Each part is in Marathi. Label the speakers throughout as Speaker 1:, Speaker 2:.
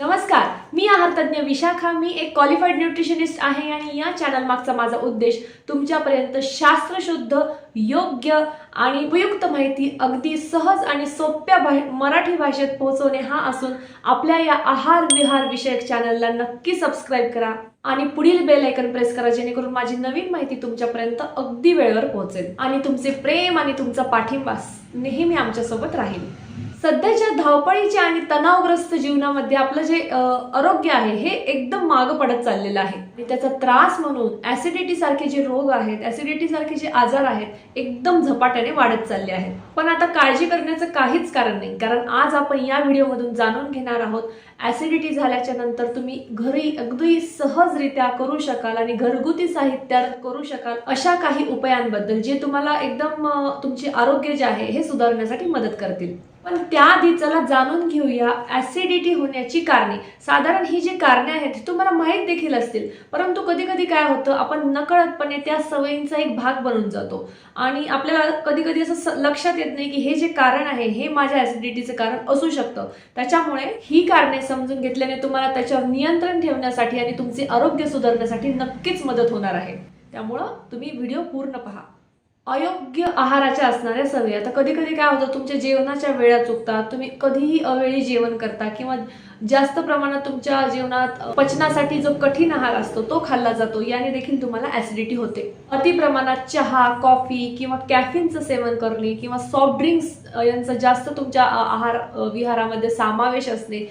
Speaker 1: नमस्कार मी आहार तज्ज्ञ विशाखा. मी एक क्वालिफाईड न्यूट्रिशनिस्ट आहे आणि या चॅनल मागचा माझा उद्देश तुमच्यापर्यंत शास्त्रशुद्ध योग्य आणि उपयुक्त माहिती अगदी सहज आणि सोप्या भा मराठी भाषेत पोहोचवणे हा असून आपल्या या आहार विहार विषयक चॅनलला नक्की सबस्क्राईब करा आणि पुढील बेल आयकन प्रेस करा जेणेकरून माझी नवीन माहिती तुमच्यापर्यंत अगदी वेळेवर पोहोचेल. आणि तुमचे प्रेम आणि तुमचा पाठिंबा नेहमी आमच्यासोबत राहील. सध्याच्या धावपळीच्या आणि तणावग्रस्त जीवनामध्ये आपलं जे आरोग्य आहे हे एकदम मागं पडत चाललेलं आहे. आणि त्याचा त्रास म्हणून ऍसिडिटी सारखे जे रोग आहेत ऍसिडिटी सारखे जे आजार आहेत एकदम झपाट्याने वाढत चालले आहेत. पण आता काळजी करण्याचं काहीच कारण नाही. कारण आज आपण या व्हिडिओमधून जाणून घेणार आहोत ऍसिडिटी झाल्याच्यानंतर तुम्ही घरी अगदी सहजरित्या करू शकाल आणि घरगुती साहित्यात करू शकाल अशा काही उपायांबद्दल जे तुम्हाला एकदम तुमचे आरोग्य जे आहे हे सुधारण्यासाठी मदत करतील. पण त्याआधी चला जाणून घेऊया ऍसिडिटी होण्याची कारणे. साधारण ही जी कारणे आहेत ती तुम्हाला माहीत देखील असतील. परंतु कधी कधी काय होतं आपण नकळतपणे त्या सवयींचा एक भाग बनून जातो. आणि आपल्याला कधी कधी असं लक्षात येत नाही की हे जे कारण आहे हे माझ्या ऍसिडिटीचं कारण असू शकतं. त्याच्यामुळे ही कारणे समजून घेतल्याने तुम्हाला त्याच्यावर नियंत्रण ठेवण्यासाठी आणि तुमचे आरोग्य सुधारण्यासाठी नक्कीच मदत होणार आहे. त्यामुळं तुम्ही व्हिडिओ पूर्ण पहा. अयोग्य आहाराच्या असणाऱ्या सवयी. आता कधी कधी काय होतं तुमच्या जेवणाच्या वेळा चुकतात तुम्ही कधीही अवेळी जेवण करता किंवा जास्त प्रमाणात तुमच्या जेवणात पचनासाठी जो कठीण आहार असतो तो खाल्ला जातो. याने देखील तुम्हाला ऍसिडिटी होते. अति प्रमाणात चहा कॉफी किंवा कॅफिनचं सेवन करणे किंवा सॉफ्ट ड्रिंक्स यांचा जास्त तुमच्या आहार विहारामध्ये समावेश असणे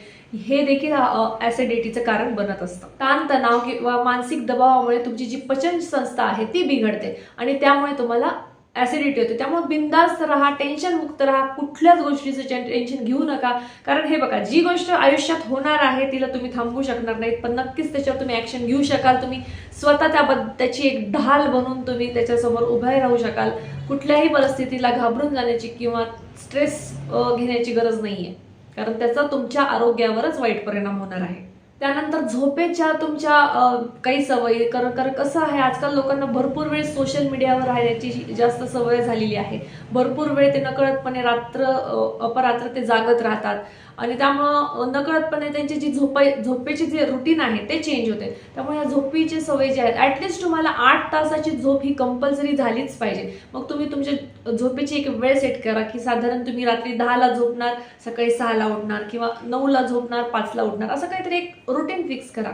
Speaker 1: हे देखील ऍसिडिटीचं कारण बनत असतं. ताणतणाव किंवा मानसिक दबावामुळे तुमची जी पचन संस्था आहे ती बिघडते आणि त्यामुळे तुम्हाला ऍसिडिटी होते. त्यामुळे बिंदास्त राहा टेन्शन मुक्त राहा कुठल्याच गोष्टीचं टेन्शन घेऊ नका. कारण हे बघा जी गोष्ट आयुष्यात होणार आहे तिला तुम्ही थांबवू शकणार नाहीत. पण नक्कीच त्याच्यावर तुम्ही ॲक्शन घेऊ शकाल. तुम्ही स्वतः त्याबद्दल त्याची एक ढाल बनून तुम्ही त्याच्यासमोर उभे राहू शकाल. कुठल्याही परिस्थितीला घाबरून जाण्याची किंवा स्ट्रेस घेण्याची गरज नाहीये. कारण त्याचा तुमच्या आरोग्यावरच वाईट परिणाम होणार आहे. त्यानंतर झोपेच्या तुमच्या काही सवयी कारण कारण कसं आहे? आजकाल लोकांना भरपूर वेळ सोशल मीडियावर राहण्याची जास्त सवय झालेली आहे. भरपूर वेळ ते नकळतपणे रात्र अपरात्र ते जागत राहतात. आणि त्यामुळं नकळतपणे त्यांची जी झोप झोपेची जे रुटीन आहे ते चेंज होते. त्यामुळे या झोपीची सवय जी आहेत ॲटलिस्ट तुम्हाला आठ तासाची झोप ही कंपल्सरी झालीच पाहिजे. मग तुम्ही तुमच्या झोपेची एक वेळ सेट करा की साधारण तुम्ही रात्री दहाला झोपणार सकाळी सहाला उठणार किंवा नऊला झोपणार पाचला उठणार असं काहीतरी एक रुटीन फिक्स करा.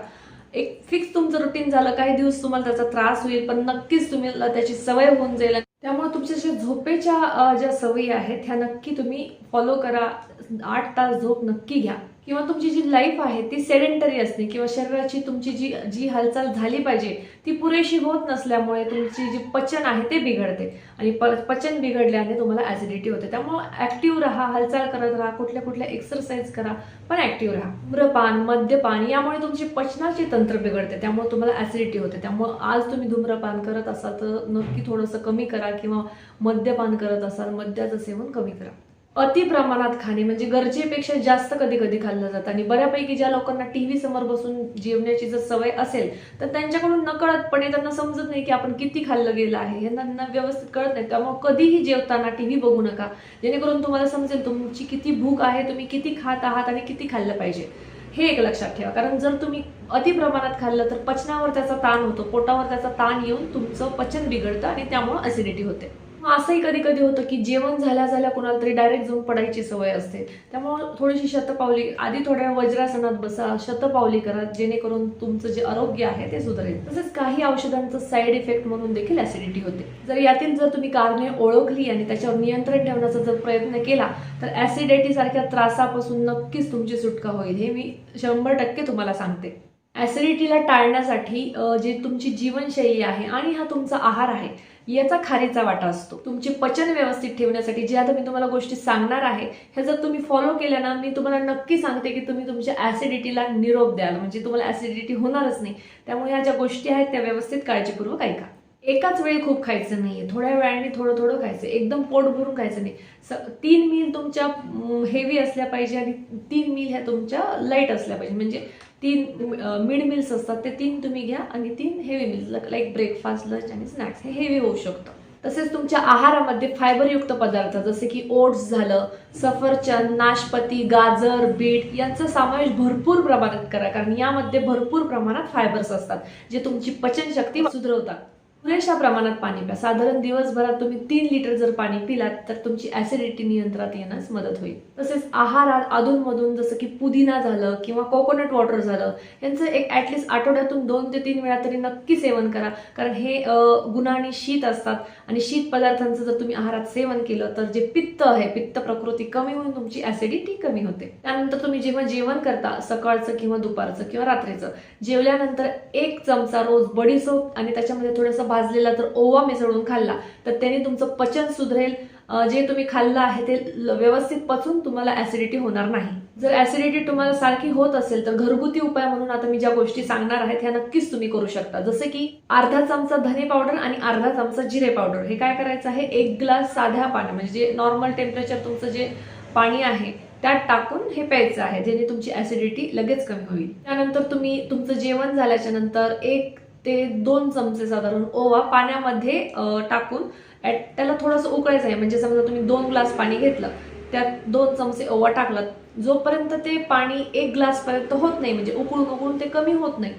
Speaker 1: एक फिक्स तुमचं रुटीन झालं काही दिवस तुम्हाला त्याचा त्रास होईल पण नक्कीच तुम्हाला त्याची सवय होऊन जाईल. त्यामुळे तुमच्या ज्या झोपेच्या ज्या सवयी आहेत ह्या नक्की तुम्ही फॉलो करा. आठ तास झोप नक्की घ्या. किंवा तुमची जी लाईफ आहे ती सेडेंटरी असते किंवा शरीराची तुमची जी जी हालचाल झाली पाहिजे ती पुरेशी होत नसल्यामुळे तुमची जी पचन आहे ते बिघडते. आणि प- पचन बिघडल्याने तुम्हाला ॲसिडिटी होते. त्यामुळे ॲक्टिव्ह राहा हालचाल करत राहा कुठल्या कुठल्या एक्सरसाइज करा पण ॲक्टिव्ह राहा. धूम्रपान मद्यपान यामुळे तुमची पचनाचे तंत्र बिघडते. त्यामुळे तुम्हाला ॲसिडिटी होते. त्यामुळे आज तुम्ही धूम्रपान करत असाल तर नक्की थोडंसं कमी करा किंवा मद्यपान करत असाल मद्याचं सेवन कमी करा. अति प्रमाणात खाणे म्हणजे गरजेपेक्षा जास्त कधी कधी खाल्लं जातं. आणि बऱ्यापैकी ज्या लोकांना टी व्ही समोर बसून जेवण्याची जर सवय असेल तर त्यांच्याकडून नकळतपणे त्यांना समजत नाही की आपण किती खाल्लं गेलं आहे. हे त्यांना व्यवस्थित कळत नाही. त्यामुळे कधीही जेवताना टी व्ही बघू नका. जेणेकरून तुम्हाला समजेल तुमची किती भूक आहे तुम्ही किती खात आहात आणि किती खाल्लं पाहिजे. हे एक लक्षात ठेवा. कारण जर तुम्ही अति प्रमाणात खाल्लं तर पचनावर त्याचा ताण होतो. पोटावर त्याचा ताण येऊन तुमचं पचन बिघडतं आणि त्यामुळं ॲसिडिटी होते. मग असंही कधी कधी होतं की जेवण झाल्या झाल्या कोणाला तरी डायरेक्ट जाऊन पडायची सवय असते. त्यामुळं थोडीशी शतपावली आधी थोड्या वज्रासनात बसा शतपावली करा जेणेकरून तुमचं जे आरोग्य आहे ते सुधारेल. तसेच काही औषधांचं साईड इफेक्ट म्हणून देखील ऍसिडिटी होते. जर यातील जर तुम्ही कारणे ओळखली आणि त्याच्यावर नियंत्रण ठेवण्याचा जर प्रयत्न केला तर ऍसिडिटी सारख्या त्रासापासून नक्कीच तुमची सुटका होईल. हे मी शंभर टक्के तुम्हाला सांगते. ॲसिडिटीला टाळण्यासाठी जे जी तुमची जीवनशैली आहे आणि हा तुमचा आहार आहे याचा खारीचा वाटा असतो. तुमचे पचन व्यवस्थित ठेवण्यासाठी जे आता मी तुम्हाला गोष्टी सांगणार आहे ह्या जर तुम्ही फॉलो केल्या ना मी तुम्हाला नक्की सांगते की तुम्ही तुमच्या ॲसिडिटीला निरोप द्याल. म्हणजे तुम्हाला ॲसिडिटी होणारच नाही. त्यामुळे ह्या ज्या गोष्टी आहेत त्या व्यवस्थित काळजीपूर्वक ऐका. एकाच वेळी खूप खायचं नाहीये. थोड्या वेळाने थोडं थोडं खायचं. एकदम पोट भरून खायचं नाही. स तीन मील तुमच्या हेवी असल्या पाहिजे आणि तीन मील ह्या तुमच्या लाइट असल्या पाहिजे. म्हणजे तीन मिड मिल्स असतात ते तीन तुम्ही घ्या आणि तीन heavy meals like breakfast lunch आणि स्नॅक्स हे हेवी होऊ शकतं. तसेच तुमच्या आहारामध्ये फायबरयुक्त पदार्थ जसे की ओट्स झालं सफरचंद नाशपती गाजर बीट यांचा समावेश भरपूर प्रमाणात करा. कारण यामध्ये भरपूर प्रमाणात फायबर्स असतात जे तुमची पचनशक्ती सुधरवतात. पुरेशा प्रमाणात पाणी प्या. साधारण दिवसभरात तुम्ही तीन लिटर जर पाणी पिलात तर तुमची ऍसिडिटी नियंत्रणात येण्यास मदत होईल. तसेच आहारात अधूनमधून जसं की पुदिना झालं किंवा कोकोनट वॉटर झालं यांचं एक ऍटलिस्ट आठवड्यातून दोन ते तीन वेळा तरी नक्की सेवन करा. कारण हे गुणाने गुणांनी शीत असतात. आणि शीत पदार्थांचं जर तुम्ही आहारात सेवन केलं तर जे पित्त आहे पित्त प्रकृती कमी होऊन तुमची ऍसिडिटी कमी होते. त्यानंतर तुम्ही जेव्हा जेवण करता सकाळचं किंवा दुपारचं किंवा रात्रीचं जेवल्यानंतर एक चमचा रोज बडीसोप आणि त्याच्यामध्ये थोडंसं भाजलेला तर ओवा मिसळून खाल्ला. तर त्याने तुमचं पचन सुधरेल. जे तुम्ही खाल्लं आहे ते ल- व्यवस्थित पचून तुम्हाला ऍसिडिटी होणार नाही. जर ऍसिडिटी तुम्हाला सारखी होत असेल तर घरगुती उपाय म्हणून आता मी ज्या गोष्टी सांगणार आहेत ह्या नक्कीच तुम्ही करू शकता. जसे की अर्धा चमचा धने पावडर आणि अर्धा चमचा जिरे पावडर. हे काय करायचं आहे? एक ग्लास साध्या पाण्या म्हणजे जे नॉर्मल टेम्परेचर तुमचं जे पाणी आहे त्यात टाकून हे प्यायचं आहे जेणे तुमची ऍसिडिटी लगेच कमी होईल. त्यानंतर तुम्ही तुमचं जेवण झाल्याच्यानंतर एक ते दोन चमचे साधारण ओवा पाण्यामध्ये टाकून ॲट- त्याला थोडंसं उकळायचं आहे. म्हणजे समजा तुम्ही दोन ग्लास पाणी घेतलं त्यात दोन चमचे ओवा टाकलात जोपर्यंत ते पाणी एक ग्लासपर्यंत होत नाही म्हणजे उकळून उकळून ते कमी होत नाही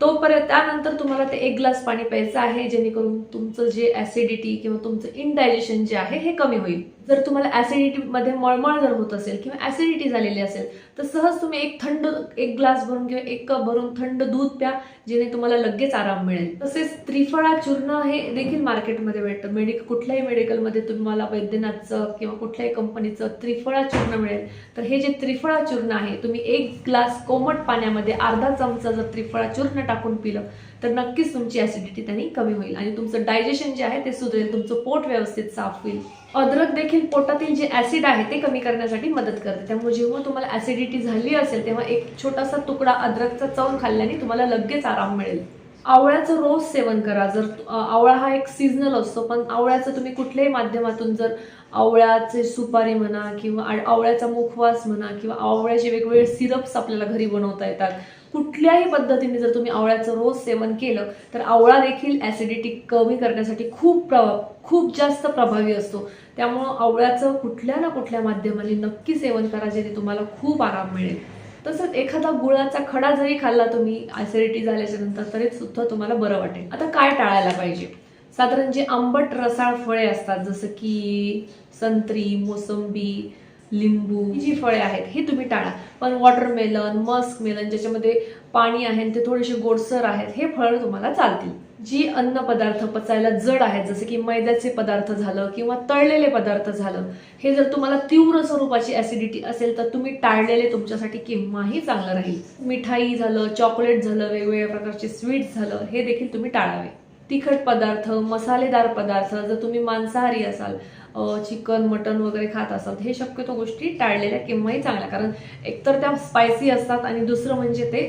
Speaker 1: तोपर्यंत त्यानंतर तुम्हाला ते एक ग्लास पाणी प्यायचं आहे जेणेकरून तुमचं जे ॲसिडिटी किंवा तुमचं इनडायजेशन जे आहे हे कमी होईल. जर तुम्हाला ॲसिडिटीमध्ये मळमळ जर होत असेल किंवा ॲसिडिटी झालेली असेल तर सहज तुम्ही एक थंड एक ग्लास भरून किंवा एक कप भरून थंड दूध प्या जेणे तुम्हाला लगेच आराम मिळेल. तसेच त्रिफळा चूर्ण हे देखील मार्केटमध्ये भेटतं. मेडिक कुठल्याही मेडिकलमध्ये तुम्हाला वैद्यनाथचं किंवा कुठल्याही कंपनीचं त्रिफळा चूर्ण मिळेल. तर हे जे त्रिफळा चूर्ण आहे तुम्ही एक ग्लास कोमट पाण्यामध्ये अर्धा चमचा जर त्रिफळा चूर्ण टाकून पिलं तर नक्कीच तुमची ॲसिडिटी त्यांनी कमी होईल. आणि तुमचं डायजेशन जे आहे ते सुधरेल तुमचं पोट व्यवस्थित साफ होईल. अद्रक देखील पोटातील जे ॲसिड आहे ते कमी करण्यासाठी मदत करते. त्यामुळे जेव्हा तुम्हाला ॲसिडिटी झाली असेल तेव्हा एक छोटासा तुकडा अद्रकचा चवून खाल्ल्याने तुम्हाला लगेच आराम मिळेल. आवळ्याचं रोज सेवन करा. जर आवळा हा एक सीझनल असतो पण आवळ्याचं तुम्ही कुठल्याही माध्यमातून जर आवळ्याचे सुपारी म्हणा किंवा आवळ्याचा मुखवास म्हणा किंवा आवळ्याचे वेगवेगळे सिरप्स आपल्याला घरी बनवता येतात. कुठल्याही पद्धतीने जर तुम्ही आवळ्याचं रोज सेवन केलं तर आवळा देखील ऍसिडिटी कमी करण्यासाठी खूप प्र खूप जास्त प्रभावी असतो. त्यामुळं आवळ्याचं कुठल्या ना कुठल्या माध्यमाने नक्की सेवन करा जेणे तुम्हाला खूप आराम मिळेल. तसंच एखादा गुळाचा खडा जरी खाल्ला तुम्ही ॲसिडिटी झाल्याच्यानंतर तरी सुद्धा तुम्हाला बरं वाटेल. आता काय टाळायला पाहिजे? साधारण जे आंबट रसाळ फळे असतात जसं की संत्री मोसंबी लिंबू ही जी फळे आहेत हे तुम्ही टाळा. पण वॉटरमेलन मस्क मेलन ज्याच्यामध्ये पाणी आहे ते थोडेसे गोडसर आहेत हे फळ तुम्हाला चालतील. जी अन्न पदार्थ पचायला जड आहेत जसे की मैद्याचे पदार्थ झालं किंवा तळलेले पदार्थ झालं हे जर तुम्हाला तीव्र स्वरूपाची ऍसिडिटी असेल तर तुम्ही टाळलेले तुमच्यासाठी केव्हाही चांगलं राहील. मिठाई झालं चॉकलेट झालं वेगवेगळ्या प्रकारचे स्वीट्स झालं हे देखील तुम्ही टाळावे. तिखट पदार्थ मसालेदार पदार्थ जर तुम्ही मांसाहारी असाल चिकन मटन वगैरे खात असतात. हे शक्यतो गोष्टी टाळलेल्या केव्हाही चांगल्या. कारण एकतर त्या स्पायसी असतात आणि दुसरं म्हणजे ते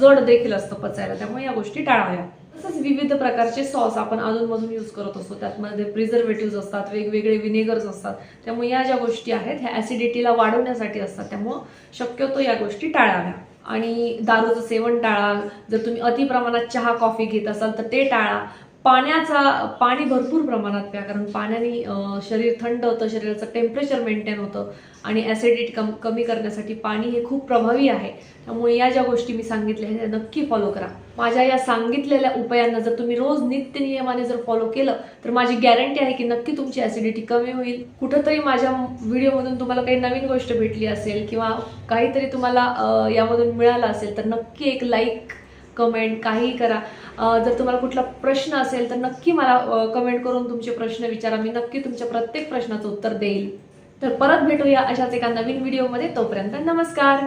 Speaker 1: जड देखील असतं पचायला. त्यामुळे या गोष्टी टाळाव्या. तसंच विविध प्रकारचे सॉस आपण अजूनमधून यूज करत असतो. त्यातमध्ये प्रिझर्वेटिव्ह असतात वेगवेगळे विनेगर्स असतात. त्यामुळे या ज्या गोष्टी आहेत ह्या ऍसिडिटीला वाढवण्यासाठी असतात. त्यामुळं शक्यतो या गोष्टी टाळाव्या. आणि दारूचं सेवन टाळा. जर तुम्ही अति प्रमाणात चहा कॉफी घेत असाल तर ते टाळा. पाण्याचा पाणी भरपूर प्रमाणात प्या कारण पाण्याने शरीर थंड होतं शरीराचं टेम्परेचर मेंटेन होतं आणि ॲसिडिटी कम कमी करण्यासाठी पाणी हे खूप प्रभावी आहे. त्यामुळे या ज्या गोष्टी मी सांगितल्या ह्या नक्की फॉलो करा. माझ्या या सांगितलेल्या उपायांना जर तुम्ही रोज नित्य नियमाने जर फॉलो केलं तर माझी गॅरंटी आहे की नक्की तुमची ॲसिडिटी कमी होईल. कुठंतरी माझ्या व्हिडिओमधून तुम्हाला काही नवीन गोष्ट भेटली असेल किंवा काहीतरी तुम्हाला यामधून मिळालं असेल तर नक्की एक लाईक कमेंट काहीही करा. जर तुम्हाला कुठला प्रश्न असेल तर नक्की मला कमेंट करून तुमचे प्रश्न विचारा. मी नक्की तुमच्या प्रत्येक प्रश्नाचं उत्तर देईल. तर परत भेटूया अशाच एका नवीन व्हिडिओमध्ये तोपर्यंत नमस्कार.